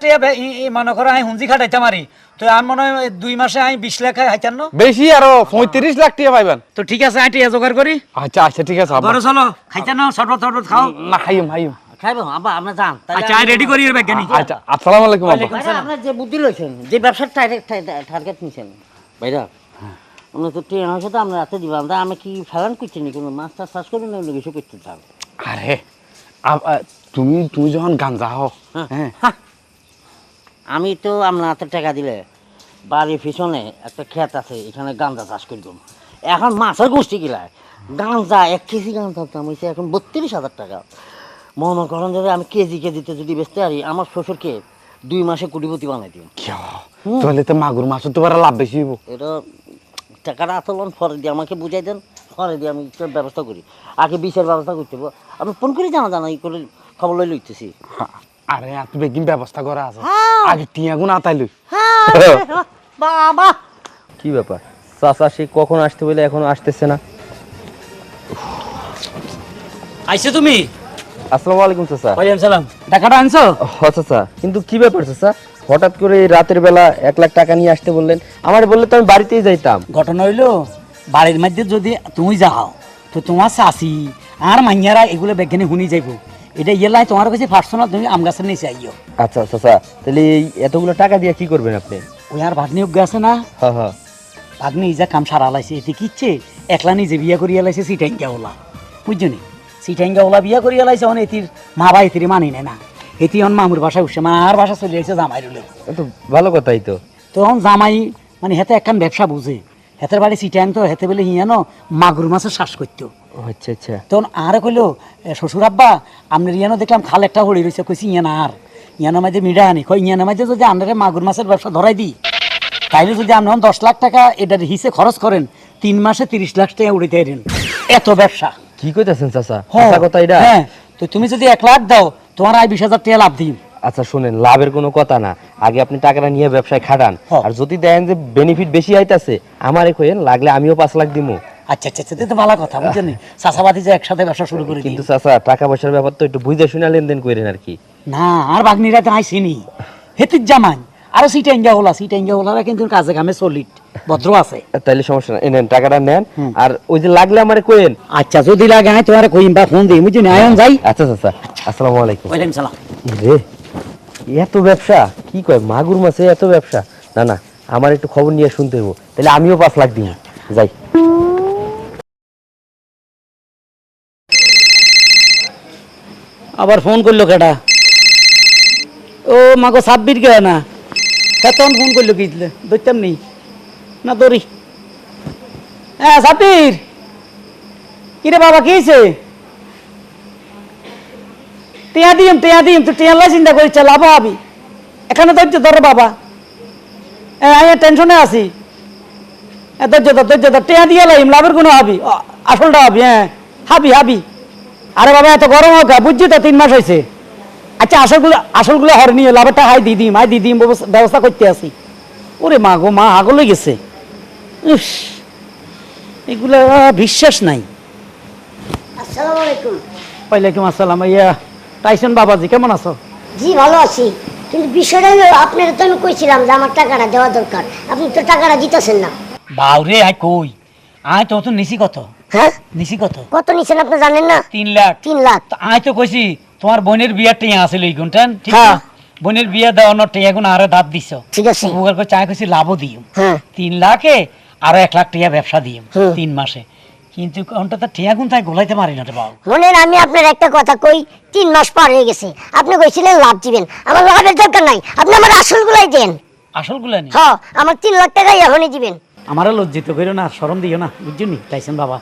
Speaker 2: ই মনে করো আমি হুঞ্জি খাটাইতে মারি তো আমি মনে হয় দুই মাসে আমি বিশ লাখ হাইতাম না?
Speaker 4: বেশি আরও পঁয়ত্রিশ লাখ টাকা পাইবেন।
Speaker 2: তো ঠিক আছে আমি টিয়া জোগাড় করি।
Speaker 4: আচ্ছা আচ্ছা ঠিক আছে
Speaker 2: ঘরে চলো খাইতাম না শরবত শরবত খাও।
Speaker 4: না খাইম খাইম
Speaker 2: আচ্ছা আমি
Speaker 4: আচ্ছা
Speaker 1: আমি কি ফেলান করছি নি কোনো মাছ টাছ চাষ না কিছু করতে
Speaker 4: আরে তুমি তুমি যখন গাঞ্জা হও হ্যাঁ।
Speaker 1: হ্যাঁ। আমি তো আপনার হাতে টাকা দিলে বাড়ির পিছনে একটা ক্ষেত আছে এখানে গাঁজা চাষ করি দেবো এখন মাছের গোষ্ঠী কিলায় গাঁজা এক কেজি গাঁজা দাম হয়েছে এখন বত্রিশ হাজার টাকা। মনে করেন যদি আমি কেজি কেজিতে যদি বেচতে পারি আমার শ্বশুরকে দুই মাসে কোটিপতি বানাই দিন
Speaker 4: তাহলে তো মাগুর মাছ তো লাভ বেশি হইব।
Speaker 1: এটা টাকাটা আতলন ফরে দিয়ে আমাকে বুঝাই দেন ফরে দিয়ে আমি ব্যবস্থা করি। আগে বিষের ব্যবস্থা করতে হবে আমি ফোন করে জানা জানা এই করে খবর লই লইতেছি।
Speaker 4: আরে এত বেগিন ব্যবস্থা করা আছে? আগে টিয়া গুণ আতাইলই
Speaker 1: বাবা *laughs*
Speaker 8: কি ব্যাপার? চাচা সে কখন আসতে বলে এখনও আসতেছে না?
Speaker 2: আইছো তুমি?
Speaker 8: আসসালামু আলাইকুম চাচা।
Speaker 2: ওয়ালাইকুম সালাম। টাকাটা আনছো?
Speaker 8: হ চাচা। কিন্তু কি ব্যাপার চাচা? হঠাৎ করে এই রাতের বেলা এক লাখ টাকা নিয়ে আসতে বললেন। আমার বললে তো আমি বাড়িতেই যাইতাম।
Speaker 2: ঘটনা হইল বাড়ির মধ্যে যদি তুমি যাও তো তোমার চাষি আর মাইয়ারা এগুলো বিজ্ঞানী শুনি যাইব। এটা ইয়েলাই তোমার কাছে পার্সোনাল তুমি আম গাছের নিচে আইও
Speaker 8: আচ্ছা চাচা তাহলে এই এতগুলো টাকা দিয়ে কি করবেন আপনি?
Speaker 2: ওই আর ভাগ্নি আছে না?
Speaker 8: হ্যাঁ হ্যাঁ।
Speaker 2: ভাগ্নি ইজা কাম সারা লাইছে এতে কিচ্ছে একলা নিজে বিয়া করিয়া লাইছে সিটাইঙ্গা ওলা বুঝছ নি? সিটাইঙ্গা ওলা বিয়া করিয়া লাইছে অন এতির মা বা এতির মানি নেয় না। এটি অন মামুর বাসায় উঠছে মার বাসা চলে আইছে জামাই রুলে
Speaker 8: তো ভালো কথাই তো।
Speaker 2: তখন জামাই মানে হেতে একখান ব্যবসা বুঝে। হেতের বাড়ি সিটাইং তো হেতে বলে হিয়ানো মাগুর মাছের শ্বাস করতো
Speaker 8: আচ্ছা আচ্ছা।
Speaker 2: তখন আর কইলো শ্বশুর আব্বা আপনার ইয়ানো দেখলাম খাল একটা হলি রয়েছে কইছি ইয়ানা আর ইয়ানা মাঝে মিডা আনি। কই ইয়ানা মাঝে যদি আপনারা মাগুর মাছের ব্যবসা ধরাই দিই তাইলে যদি আপনি দশ লাখ টাকা এটার হিসে খরচ করেন তিন মাসে তিরিশ লাখ টাকা উড়িতে পারেন এত ব্যবসা।
Speaker 8: কি কইতাছেন চাচা?
Speaker 2: হ্যাঁ,
Speaker 8: কথা এটা
Speaker 2: হ্যাঁ তো তুমি যদি এক লাখ দাও তোমার আয় বিশ হাজার টাকা লাভ দিই
Speaker 8: আচ্ছা শুনেন লাভের কোনো কথা না। আগে আপনি টাকাটা নিয়ে ব্যবসায় খাটান। আর যদি দেখেন যে বেনিফিট বেশি আইতাছে আমারে কইেন লাগলে আমিও পাঁচ লাখ দিমু।
Speaker 2: আচ্ছা আচ্ছা আচ্ছা তো ভালো কথা বুঝছেন চাষাবাদি যে একসাথে ব্যবসা শুরু করে
Speaker 8: কিন্তু চাচা টাকা পয়সার ব্যাপার তো একটু বুঝে শুনে লেনদেন করেন আর কি।
Speaker 2: না আর বাগনিরা তো আইসিনি হেতির জামাই। আরও সিটা ইঙ্গা হলা সিটা ইঙ্গা হলারা কিন্তু কাজে কামে সলিড ভদ্র আছে।
Speaker 8: তাইলে সমস্যা নেন টাকাটা নেন। আর ওই যে লাগলে আমারে কইেন
Speaker 2: আচ্ছা যদি লাগে আমি তোমার কইম বা ফোন দিই বুঝলি আয়ন যাই।
Speaker 8: আচ্ছা চাচা আসসালামু আলাইকুম।
Speaker 2: ওয়ালাইকুম সালাম।
Speaker 8: রে এত ব্যবসা? কি কয়, মাগুর মাছে এত ব্যবসা? না না, আমার একটু খবর নিয়ে শুনতে হইব। তাহলে আমিও পাঁচ লাখ দিব যাই।
Speaker 2: আবার ফোন করল কেটা ও, মাগো সাব্বির গে না? তখন ফোন করল কি দিলে ধরতাম নি। না দরি হ্যাঁ সাব্বির কিরে বাবা, কি হয়েছে টিয়া দিম টিয়া দিম তুই টিয়া লাই চিন্তা করিস লাভ হবি এখানে ধৈর্য ধরো বাবা। হ্যাঁ আমি টেনশনে আছি। হ্যাঁ ধৈর্য ধর ধৈর্য ধর টিয়া দিয়ে লাইম লাভের কোনো হবি? আসলটা হবি হ্যাঁ হাবি হাবি। আরে বাবা এত গরম হোক বুঝছি তো তিন মাস হয়েছে আচ্ছা আসলগুলো আসলগুলো হরে নিয়ে লাভেরটা হাই দিদি মাই দিদি ব্যবস্থা- ব্যবস্থা করতে আসি ওরে মা গো মা আগলে গেছে। ইস এগুলো বিশ্বাস নাই।
Speaker 9: আসসালামু আলাইকুম।
Speaker 2: ওয়ালাইকুম আসসালাম ইয়া টাইসন বাবাজি কেমন আছো?
Speaker 9: জি ভালো আছি। কিন্তু বিষয়টা হলো আপনার তো আমি কইছিলাম যে আমার টাকাটা দেওয়া দরকার। আপনি তো টাকাটা দিতেছেন না।
Speaker 2: বাউরে আই কই? আয় তো তো নিছি কত?
Speaker 9: হ্যাঁ?
Speaker 2: নিছি কত?
Speaker 9: কত নিছেন আপনি জানেন না?
Speaker 2: তিন লাখ।
Speaker 9: তিন লাখ।
Speaker 2: তো আয় তো কইছি তোমার বোনের বিয়ার টিয়া আছিল এই গুনটান ঠিক
Speaker 9: হ্যাঁ।
Speaker 2: না বোনের বিয়া দেওয়ানোর টিয়া গুণ আরও দাঁত দিছ।
Speaker 9: ঠিক আছে।
Speaker 2: গুগল করে চাই কইছি লাভও দিও।
Speaker 9: হ্যাঁ।
Speaker 2: তিন লাখে আরও এক লাখ টাকা ব্যবসা দিও।
Speaker 9: হুম।
Speaker 2: তিন মাসে। কিন্তু কোনটা তো টিয়া তাই গোলাইতে পারি না রে বাবু।
Speaker 9: মনের আমি আপনার একটা কথা কই তিন মাস পার হয়ে গেছে। আপনি কইছিলেন লাভ দিবেন। আমার লাভের দরকার নাই। আপনি আমার আসলগুলাই দেন।
Speaker 2: আসলগুলা নি
Speaker 9: হ্যাঁ আমার তিন লাখ টাকাই এখনই দিবেন।
Speaker 2: আমারও লজ্জিত করিও না শরম দিও না বুঝছ নি? টাইসন বাবা।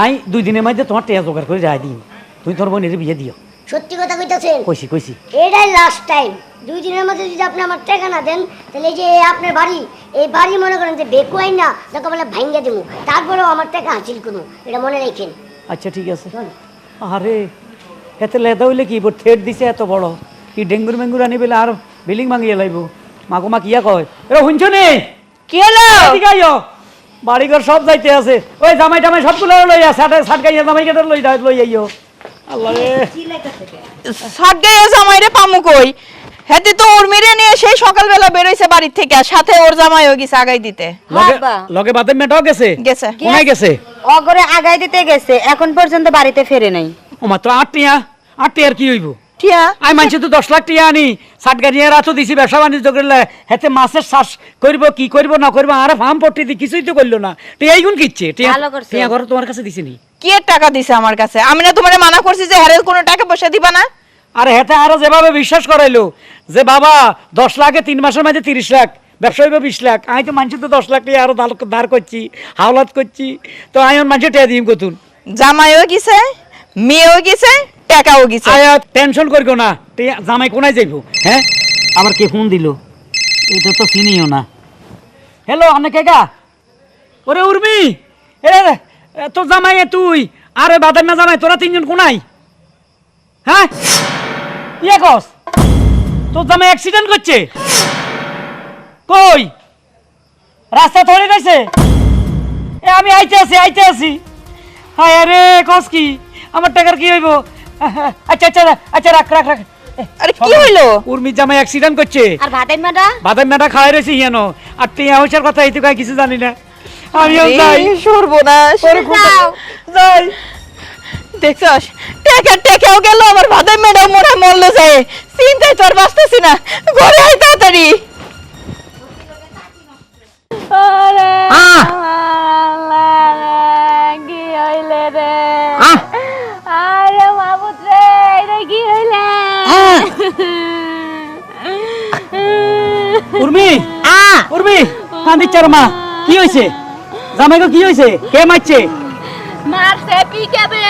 Speaker 2: আই দুই দিনের মধ্যে তোমার টিয়া জোগাড় করে যাই দিন। তুমি তোর বোনের বিয়ে দিও।
Speaker 9: সত্যি কথা কইতাছেন?
Speaker 2: কইছি কইছি।
Speaker 9: এটাই লাস্ট টাইম দুই দিনের মধ্যে যদি আপনি আমার টাকা না দেন তাহলে এই যে আপনার বাড়ি এই বাড়ি মনে করেন যে বেকুয়াই না যাকে বলে ভাঙ্গা দেবো। তারপরেও আমার টাকা হাসিল করব এটা মনে রাখেন।
Speaker 2: আচ্ছা ঠিক আছে। আরে এতে লেদা হইলে কি বোর থেট দিছে এত বড়। কি ডেঙ্গুর মেঙ্গুর আনি পেলে আর বিল্ডিং ভাঙিয়ে লাইব? মাকো মা কিয়া কয়? এরা শুনছ নি?
Speaker 6: কি হলো?
Speaker 2: এদিকে আইও। বাড়িঘর সব যাইতে আছে। ওই জামাই টামাই সবগুলো লই আস সাটে সাট গাইয়া জামাই কেটে লই দাও লই আইও। আল্লাহ রে।
Speaker 6: সাতগাই জামাইরে পামু কই? হেতে তো ওর মেরে নিয়ে সেই সকালবেলা বেরোইছে বাড়ির থেকে আর সাথে ওর জামাইও গেছে আগাই দিতে।
Speaker 2: লগে
Speaker 7: বাবা।
Speaker 2: লগে বাদের মেটাও গেছে?
Speaker 6: গেছে।
Speaker 2: কোনায় গেছে?
Speaker 7: অগরে আগাই দিতে গেছে এখন পর্যন্ত বাড়িতে ফেরে নাই।
Speaker 2: ও মাত্র আট টিয়া আট টিয়ার কি হইব?
Speaker 6: ঠিয়া
Speaker 2: আমি মানছি তো দশ লাখ টিয়া আনি ষাট রাতো দিছি ব্যবসা বাণিজ্য করলে হেতে মাছের চাষ করব কি করব না করব আর ফার্ম পট্টি দি কিছুই তো করল না। টিয়া এইগুন কিচ্ছে? টিয়া
Speaker 7: ভালো করছে।
Speaker 2: টিয়া ঘর তোমার কাছে দিছিনি
Speaker 6: কি এর টাকা দিছে আমার কাছে? আমি না তোমারে মানা করছি যে হ্যারে কোনো টাকা পয়সা দিবা না?
Speaker 2: আর হেতে আরও যেভাবে বিশ্বাস করাইলো যে বাবা দশ লাখে তিন মাসের মাঝে তিরিশ লাখ ব্যবসা হইবে বিশ লাখ আমি তো মানছি তো দশ লাখ টাকা আরও ধার করছি হাওলাত করছি তো আমি মানছি টিয়া দিম কতুন।
Speaker 6: জামাইও গেছে মেয়েও গেছে টাকাও গেছে।
Speaker 2: আয়া টেনশন করিও না জামাই কোনায় যাইব হ্যাঁ? আবার কে ফোন দিল? এটা তো চিনিও না। হ্যালো আনে কেগা ওরে উর্মি এ জামাই তুই আরে বাদাম না জামাই তোরা তিনজন কোনাই হ্যাঁ? ইয়ে কস। তোর অ্যাক্সিডেন্ট করছে। কই? রাস্তা ধরে গেছে? এ আমি আইতে আছি আইতে আছি। হায় আরে কস কি? আমার টাকার কি হইব? আচ্ছা আচ্ছা আচ্ছা রাখ রাখ রাখ।
Speaker 6: আরে কি হইল?
Speaker 2: উর্মির জামাই অ্যাক্সিডেন্ট করছে।
Speaker 7: আর
Speaker 2: খাওয়াই রয়েছে হিয়ান। আর টিয়া হইসার কথা এই তো কিছু জানি না। আমিও যাই।
Speaker 6: সর্বনাশ।
Speaker 2: যাই।
Speaker 6: দেখছস? টাকা টাকাও গেল আমার ভাতের মেয়েটাও মনে মরলো যায় চিন্তায় তোর বাঁচতেছি না। ঘরে আয় তাড়াতাড়ি।
Speaker 1: আহ!
Speaker 3: কি হইলে রে?
Speaker 1: আহ!
Speaker 3: আরে মাবুত রে এটা কি হইলে?
Speaker 2: উর্মি! উর্মি! কান্দিচ্ছার মা কি হয়েছে জামাইগো কি হয়েছে কে মারছে?
Speaker 3: মারছে পিকাবে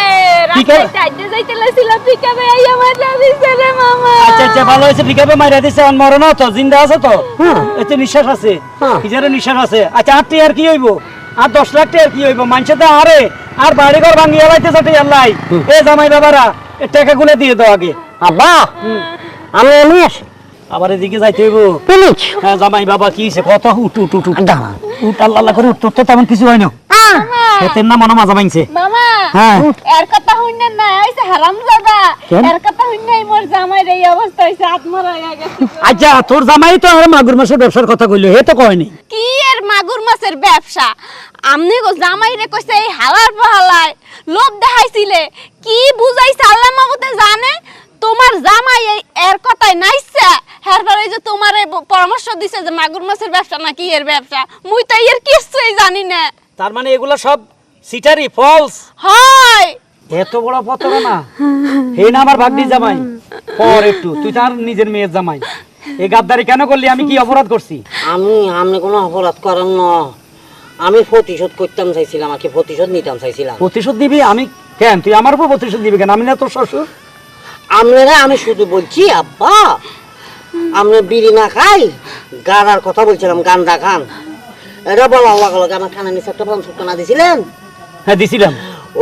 Speaker 2: আচ্ছা আচ্ছা ভালো হয়েছে ঠিক মাইরা দিছে আর মরে না তো জিন্দা আছে তো? এতে নিঃশ্বাস আছে
Speaker 1: হ্যাঁ।
Speaker 2: কিজারে নিঃশ্বাস আছে। আচ্ছা কি হইব? আর দশ লাখ টিয়ার কি হইব? মানুষে তো আরে আর বাড়ি ঘর ভাঙিয়ে লাইতে চাটে আল্লাহ এ জামাই বাবারা এ টাকা গুলো দিয়ে দাও আগে।
Speaker 1: আব্বা আমি এমনি আসি।
Speaker 2: আবার এদিকে যাইতে হইব? হ্যাঁ জামাই বাবা কি কত উঠ উঠ উঠ উঠ আল্লাহ আল্লাহ করে উঠ তোর তো তেমন কিছু হয় না। না মনে মাজা ভাঙছে।
Speaker 3: মামা
Speaker 2: হ্যাঁ।
Speaker 3: এর কথা হইনে না হইছে হারাম এর কথা হইনে মোর জামাই এই অবস্থা হইছে আত্মরা গেছে।
Speaker 2: আচ্ছা তোর জামাই তো আর মাগুর ব্যবসার কথা কইলো হে তো কয়নি
Speaker 3: কি এর মাগুর মাছের ব্যবসা? আমনে গো জামাই রে কইছে এই হালার পাহালায় লোভ দেখাইছিলে। কি বুঝাইছে আল্লাহ মাবুতে জানে? তোমার জামাই এই এর কথাই নাইছে। হের পরে যে তোমার পরামর্শ দিছে যে মাগুর মাছের ব্যবসা নাকি এর ব্যবসা। মুই তো এর কিছুই জানি না।
Speaker 2: তার মানে এগুলো সব সিটারি ফলস
Speaker 3: হয়।
Speaker 2: এত বড় না হে না আমার ভাগ্নি জামাই। পর একটু তুই তার নিজের মেয়ের জামাই। এই গাদ্দারি কেন করলি? আমি কি অপরাধ করছি?
Speaker 1: আমি আমি কোনো অপরাধ করেন না। আমি প্রতিশোধ করতাম চাইছিলাম আর কি প্রতিশোধ নিতাম চাইছিলাম।
Speaker 2: প্রতিশোধ দিবি? আমি কেন? তুই আমার উপর প্রতিশোধ দিবি কেন? আমি না তোর শ্বশুর?
Speaker 1: আপনারা আমি শুধু বলছি আব্বা আমরা বিড়ি না খাই গাড়ার কথা বলছিলাম গান্দা খান। এটা বলা লাগল আমার কানে নিচে একটা পঞ্চাশ টাকা দিছিলেন?
Speaker 2: হ্যাঁ দিছিলাম।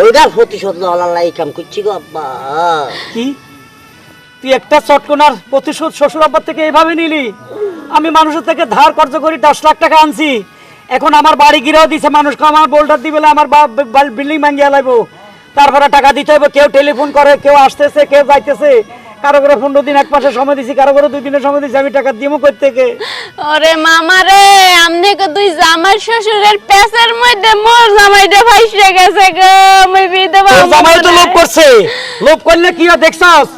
Speaker 1: ওইটার প্রতিশোধ লওয়ার লাই কাম করছি গো আব্বা।
Speaker 2: কি? তুই একটা চটকনার প্রতিশোধ শ্বশুর আব্বার থেকে এইভাবে নিলি? আমি মানুষের থেকে ধার কর্জ করি দশ লাখ টাকা আনছি। এখন আমার বাড়ি গিরেও দিছে মানুষকে আমার বোল্ডার দিবে আমার বিল্ডিং ভাঙ্গিয়া লাগবো তারপরে টাকা দিতে হবে কেউ টেলিফোন করে কেউ আসতেছে কেউ যাইতেছে। কারও করে পনেরো দিন এক মাসের সময় দিছি কারও করে দুই দিনের সময় দিছি আমি টাকা দিব কই থেকে?
Speaker 3: ওরে মামা রে আমনে কো দুই জামাই শ্বশুরের পেছের মধ্যে মোর জামাইটা ফাইসে গেছে গো মই বিধবা
Speaker 2: জামাই তো লোভ করছে। লোভ করলে কি হয় দেখছস?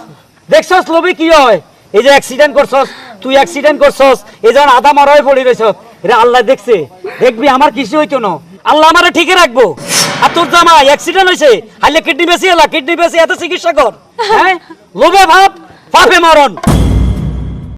Speaker 2: দেখছস লোভে কি হয়? এই যে অ্যাক্সিডেন্ট করছস তুই অ্যাক্সিডেন্ট করছস এই যেমন আধা মরাই পড়ে রয়েছ রে আল্লাহ দেখছে। দেখবি আমার কিছু হইতো না। আল্লাহ আমারে ঠিকই রাখব। আর তোর জামাই অ্যাক্সিডেন্ট হয়েছে হাইলে কিডনি বেশি এলা কিডনি বেশি, এত চিকিৎসা কর। হ্যাঁ? লোভে ভাব, পাপে মরণ।